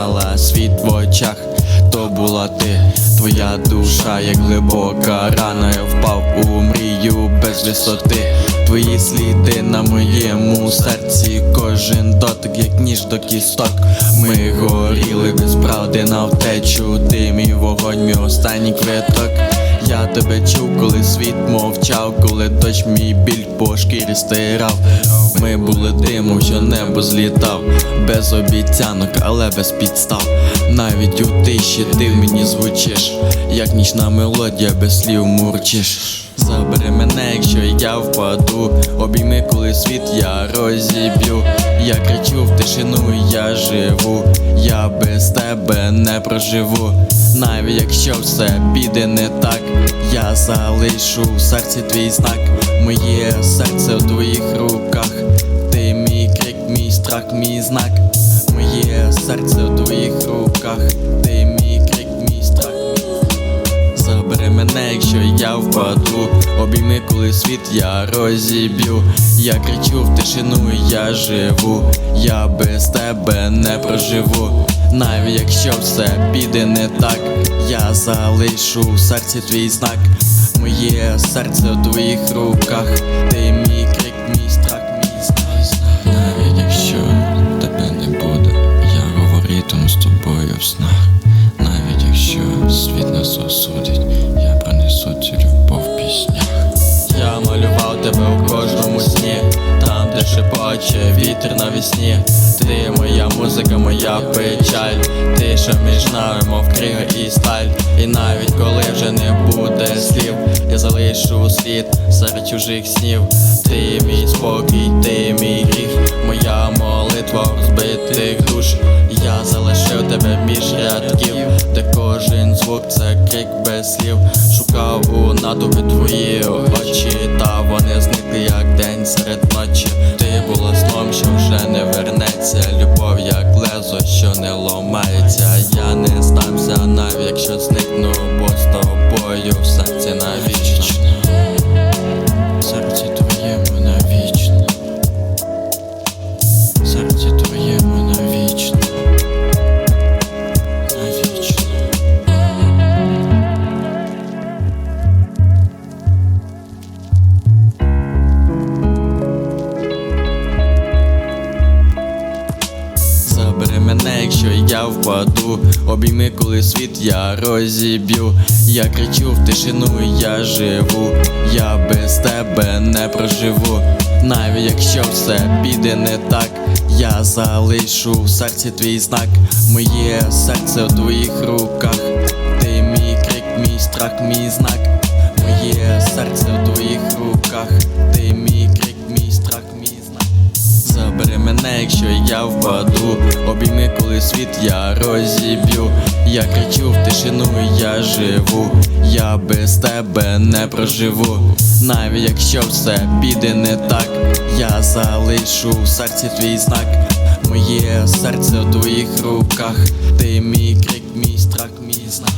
впізнала світ в очах, то була ти, твоя душа, як глибока рана, я впав у мрію без висоти. Твої сліди на моєму серці, кожен дотик, як ніж до кісток. Ми горіли без правди на втечу, ти мій вогонь, мій останній квиток. Тебе чув, коли світ мовчав, коли дощ мій біль по шкірі стирав. Ми були димом, що небо злітав, без обіцянок, але без підстав. Навіть у тиші ти в мені звучиш, як нічна мелодія без слів мурчиш. Забери мене, якщо я впаду, обійми, коли світ я розіб'ю. Я кричу в тишину, я живу, я без тебе не проживу. Навіть якщо все піде не так, я залишу в серці твій знак. Моє серце в твоїх руках. Ти мій крик, мій страх, мій знак. Моє серце в твоїх руках. Ти якщо я впаду, обійми, коли світ я розіб'ю. Я кричу в тишину, я живу, я без тебе не проживу. Навіть якщо все піде не так, я залишу в серці твій знак. Моє серце в твоїх руках, ти мій крик, мій страх, мій знак. Навіть якщо тебе не буде, я говоритиму з тобою в снах. Навіть якщо світ нас осудить, де шепоче вітер навісні. Ти моя музика, моя печаль, ти що між нами, мов крига і сталь. І навіть коли вже не буде слів, я залишу слід серед чужих снів. Ти мій спокій, ти мій гріх, моя молитва розбитих душ. Я залишив тебе між рядків, де кожен звук це крик без слів. Шукав у натовпі твої очі, та вони зникли, як день серед ночі. Ти була сном, що вже не вернеться. Любов, як лезо, що не ломається. Я не стався, навіть якщо зникну, бо з тобою в серці навічно. В Серці твоєму навічно. В Серці Забери мене, якщо я впаду, обійми, коли світ я розіб'ю. Я кричу в тишину, я живу, я без тебе не проживу. Навіть якщо все піде не так, я залишу в серці твій знак. Моє серце в твоїх руках. Ти мій крик, мій страх, мій знак. Моє серце в твоїх руках. Я впаду, обійми, коли світ я розіб'ю. Я кричу в тишину, я живу, я без тебе не проживу. Навіть якщо все піде не так, я залишу в серці твій знак. Моє серце в твоїх руках, ти мій крик, мій страх, мій знак.